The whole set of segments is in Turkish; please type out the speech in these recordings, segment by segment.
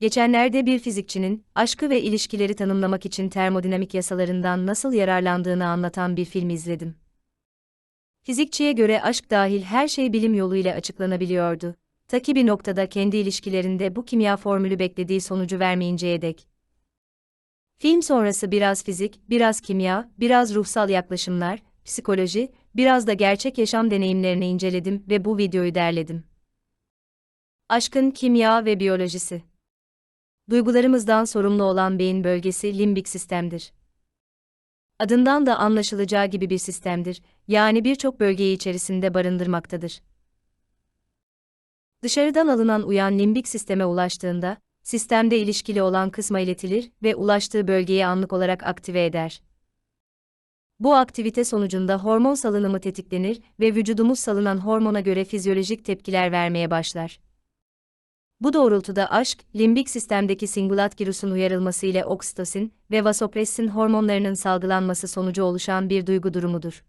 Geçenlerde bir fizikçinin aşkı ve ilişkileri tanımlamak için termodinamik yasalarından nasıl yararlandığını anlatan bir film izledim. Fizikçiye göre aşk dahil her şey bilim yoluyla açıklanabiliyordu. Ta ki bir noktada kendi ilişkilerinde bu kimya formülü beklediği sonucu vermeyinceye dek. Film sonrası biraz fizik, biraz kimya, biraz ruhsal yaklaşımlar, psikoloji, biraz da gerçek yaşam deneyimlerini inceledim ve bu videoyu derledim. Aşkın kimya ve biyolojisi. Duygularımızdan sorumlu olan beyin bölgesi limbik sistemdir. Adından da anlaşılacağı gibi bir sistemdir, yani birçok bölgeyi içerisinde barındırmaktadır. Dışarıdan alınan uyan limbik sisteme ulaştığında, sistemde ilişkili olan kısma iletilir ve ulaştığı bölgeyi anlık olarak aktive eder. Bu aktivite sonucunda hormon salınımı tetiklenir ve vücudumuz salınan hormona göre fizyolojik tepkiler vermeye başlar. Bu doğrultuda aşk, limbik sistemdeki singulat girusun uyarılması ile oksitosin ve vasopressin hormonlarının salgılanması sonucu oluşan bir duygu durumudur.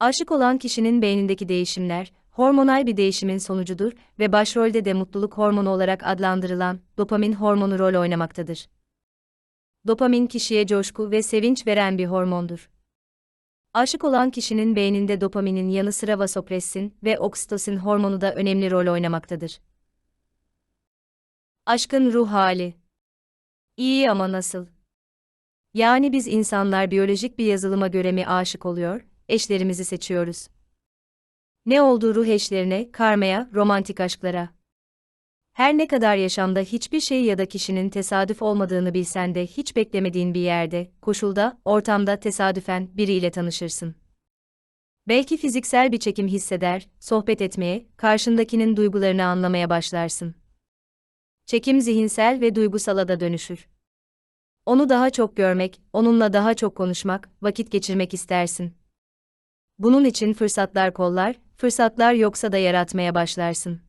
Aşık olan kişinin beynindeki değişimler, hormonal bir değişimin sonucudur ve başrolde de mutluluk hormonu olarak adlandırılan dopamin hormonu rol oynamaktadır. Dopamin kişiye coşku ve sevinç veren bir hormondur. Aşık olan kişinin beyninde dopaminin yanı sıra vasopressin ve oksitosin hormonu da önemli rol oynamaktadır. Aşkın ruh hali. İyi ama nasıl? Yani biz insanlar biyolojik bir yazılıma göre mi aşık oluyor, eşlerimizi seçiyoruz? Ne oldu ruh eşlerine, karmaya, romantik aşklara? Her ne kadar yaşamda hiçbir şey ya da kişinin tesadüf olmadığını bilsen de hiç beklemediğin bir yerde, koşulda, ortamda tesadüfen biriyle tanışırsın. Belki fiziksel bir çekim hisseder, sohbet etmeye, karşındakinin duygularını anlamaya başlarsın. Çekim zihinsel ve duygusala da dönüşür. Onu daha çok görmek, onunla daha çok konuşmak, vakit geçirmek istersin. Bunun için fırsatlar kollar, fırsatlar yoksa da yaratmaya başlarsın.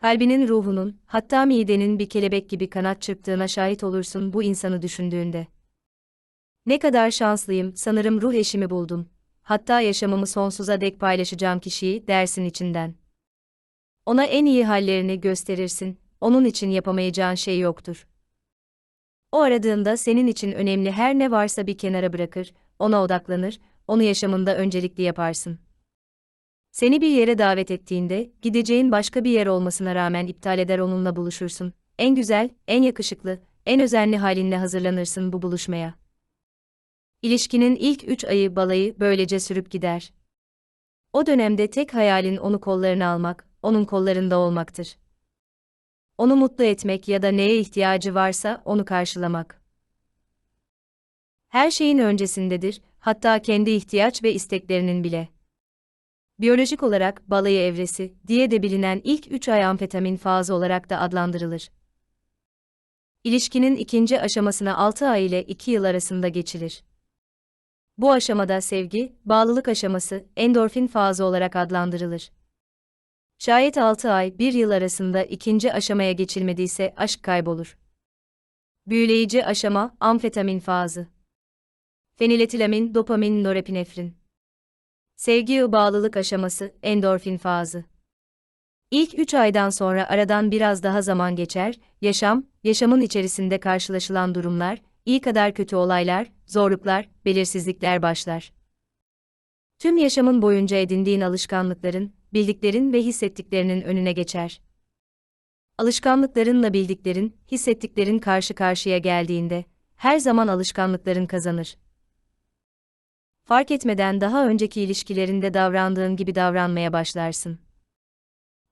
Kalbinin ruhunun, hatta midenin bir kelebek gibi kanat çırptığına şahit olursun bu insanı düşündüğünde. Ne kadar şanslıyım, sanırım ruh eşimi buldum. Hatta yaşamımı sonsuza dek paylaşacağım kişiyi dersin içinden. Ona en iyi hallerini gösterirsin, onun için yapamayacağın şey yoktur. O aradığında senin için önemli her ne varsa bir kenara bırakır, ona odaklanır, onu yaşamında öncelikli yaparsın. Seni bir yere davet ettiğinde, gideceğin başka bir yer olmasına rağmen iptal eder onunla buluşursun. En güzel, en yakışıklı, en özenli halinle hazırlanırsın bu buluşmaya. İlişkinin ilk üç ayı balayı böylece sürüp gider. O dönemde tek hayalin onu kollarına almak, onun kollarında olmaktır. Onu mutlu etmek ya da neye ihtiyacı varsa onu karşılamak. Her şeyin öncesindedir, hatta kendi ihtiyaç ve isteklerinin bile. Biyolojik olarak balayı evresi diye de bilinen ilk 3 ay amfetamin fazı olarak da adlandırılır. İlişkinin ikinci aşamasına 6 ay ile 2 yıl arasında geçilir. Bu aşamada sevgi, bağlılık aşaması, endorfin fazı olarak adlandırılır. Şayet 6 ay 1 yıl arasında ikinci aşamaya geçilmediyse aşk kaybolur. Büyüleyici aşama amfetamin fazı. Feniletilamin, dopamin, norepinefrin. Sevgi bağlılık aşaması endorfin fazı. İlk 3 aydan sonra aradan biraz daha zaman geçer, yaşam, yaşamın içerisinde karşılaşılan durumlar, iyi kadar kötü olaylar, zorluklar, belirsizlikler başlar. Tüm yaşamın boyunca edindiğin alışkanlıkların, bildiklerin ve hissettiklerinin önüne geçer. Alışkanlıklarınla bildiklerin, hissettiklerin karşı karşıya geldiğinde, her zaman alışkanlıkların kazanır. Fark etmeden daha önceki ilişkilerinde davrandığın gibi davranmaya başlarsın.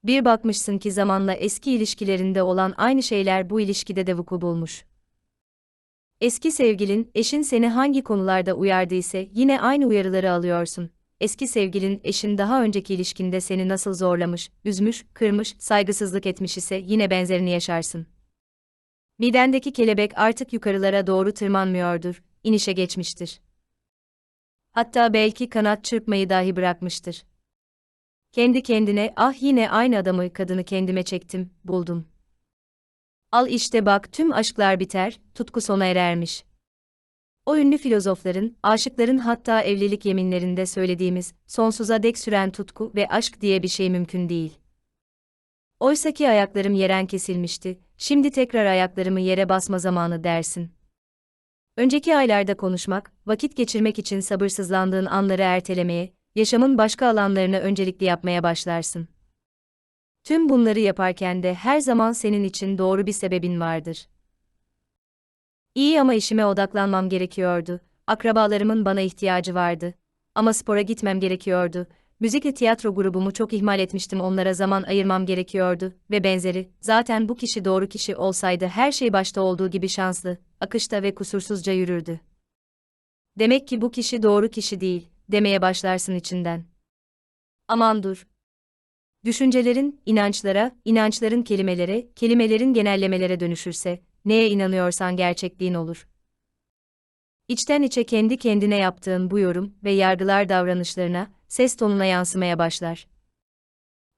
Bir bakmışsın ki zamanla eski ilişkilerinde olan aynı şeyler bu ilişkide de vuku bulmuş. Eski sevgilin, eşin seni hangi konularda uyardıysa yine aynı uyarıları alıyorsun eski sevgilin, eşin daha önceki ilişkinde seni nasıl zorlamış, üzmüş, kırmış, saygısızlık etmiş ise yine benzerini yaşarsın. Midendeki kelebek artık yukarılara doğru tırmanmıyordur, inişe geçmiştir. Hatta belki kanat çırpmayı dahi bırakmıştır. Kendi kendine, ah yine aynı adamı, kadını kendime çektim, buldum. Al işte bak tüm aşklar biter, tutku sona erermiş. O ünlü filozofların, aşıkların hatta evlilik yeminlerinde söylediğimiz, sonsuza dek süren tutku ve aşk diye bir şey mümkün değil. Oysaki ayaklarım yeren kesilmişti, şimdi tekrar ayaklarımı yere basma zamanı dersin. Önceki aylarda konuşmak, vakit geçirmek için sabırsızlandığın anları ertelemeye, yaşamın başka alanlarını öncelikli yapmaya başlarsın. Tüm bunları yaparken de her zaman senin için doğru bir sebebin vardır. İyi ama işime odaklanmam gerekiyordu. Akrabalarımın bana ihtiyacı vardı. Ama spora gitmem gerekiyordu. Müzik ve tiyatro grubumu çok ihmal etmiştim onlara zaman ayırmam gerekiyordu ve benzeri. Zaten bu kişi doğru kişi olsaydı her şey başta olduğu gibi şanslı, akışta ve kusursuzca yürürdü. Demek ki bu kişi doğru kişi değil, demeye başlarsın içinden. Aman dur. Düşüncelerin, inançlara, inançların kelimelere, kelimelerin genellemelere dönüşürse, neye inanıyorsan gerçekliğin olur. İçten içe kendi kendine yaptığın bu yorum ve yargılar davranışlarına, ses tonuna yansımaya başlar.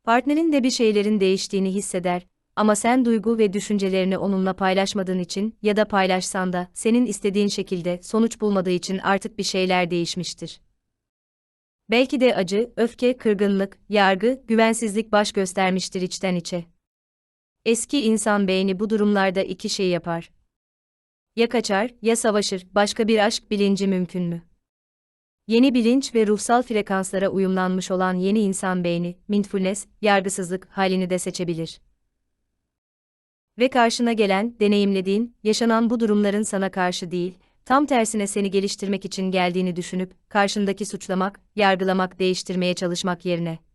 Partnerin de bir şeylerin değiştiğini hisseder ama sen duygu ve düşüncelerini onunla paylaşmadığın için ya da paylaşsan da senin istediğin şekilde sonuç bulmadığı için artık bir şeyler değişmiştir. Belki de acı, öfke, kırgınlık, yargı, güvensizlik baş göstermiştir içten içe. Eski insan beyni bu durumlarda iki şey yapar. Ya kaçar, ya savaşır, başka bir aşk bilinci mümkün mü? Yeni bilinç ve ruhsal frekanslara uyumlanmış olan yeni insan beyni, mindfulness, yargısızlık halini de seçebilir. Ve karşına gelen, deneyimlediğin, yaşanan bu durumların sana karşı değil, tam tersine seni geliştirmek için geldiğini düşünüp, karşındaki suçlamak, yargılamak, değiştirmeye çalışmak yerine.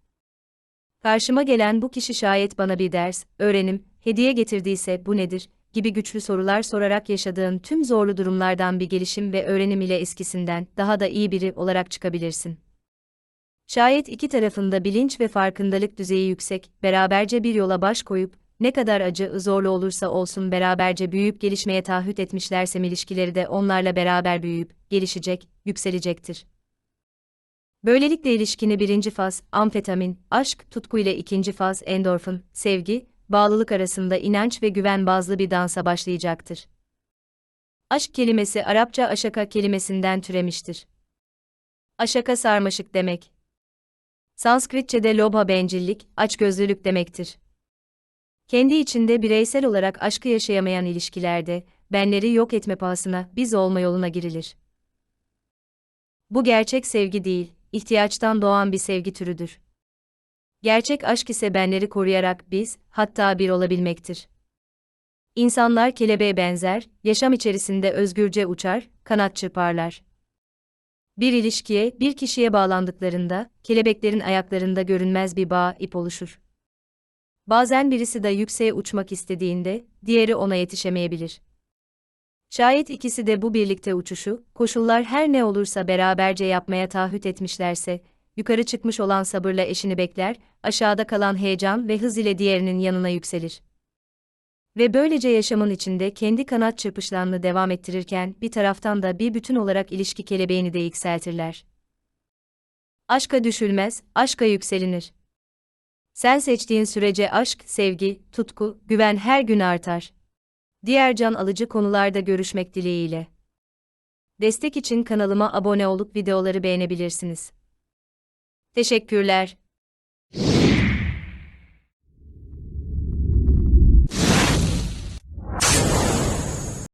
Karşıma gelen bu kişi şayet bana bir ders, öğrenim, hediye getirdiyse bu nedir, gibi güçlü sorular sorarak yaşadığın tüm zorlu durumlardan bir gelişim ve öğrenim ile eskisinden daha da iyi biri olarak çıkabilirsin. Şayet iki tarafında bilinç ve farkındalık düzeyi yüksek, beraberce bir yola baş koyup, ne kadar acı, zorlu olursa olsun beraberce büyüyüp gelişmeye taahhüt etmişlerse ilişkileri de onlarla beraber büyüyüp, gelişecek, yükselecektir. Böylelikle ilişkini birinci faz, amfetamin, aşk, tutku ile ikinci faz, endorfin, sevgi, bağlılık arasında inanç ve güven bazlı bir dansa başlayacaktır. Aşk kelimesi Arapça aşaka kelimesinden türemiştir. Aşaka sarmaşık demek. Sanskritçe'de lobha bencillik, açgözlülük demektir. Kendi içinde bireysel olarak aşkı yaşayamayan ilişkilerde, benleri yok etme pahasına biz olma yoluna girilir. Bu gerçek sevgi değil, ihtiyaçtan doğan bir sevgi türüdür. Gerçek aşk ise benleri koruyarak biz, hatta bir olabilmektir. İnsanlar kelebeğe benzer, yaşam içerisinde özgürce uçar, kanat çırparlar. Bir ilişkiye, bir kişiye bağlandıklarında, kelebeklerin ayaklarında görünmez bir bağ, ip oluşur. Bazen birisi de yükseğe uçmak istediğinde, diğeri ona yetişemeyebilir. Şayet ikisi de bu birlikte uçuşu, koşullar her ne olursa beraberce yapmaya taahhüt etmişlerse, yukarı çıkmış olan sabırla eşini bekler, aşağıda kalan heyecan ve hız ile diğerinin yanına yükselir. Ve böylece yaşamın içinde kendi kanat çırpışlarını devam ettirirken bir taraftan da bir bütün olarak ilişki kelebeğini de yükseltirler. Aşka düşülmez, aşka yükselinir. Sen seçtiğin sürece aşk, sevgi, tutku, güven her gün artar diğer can alıcı konularda görüşmek dileğiyle. Destek için kanalıma abone olup videoları beğenebilirsiniz. Teşekkürler.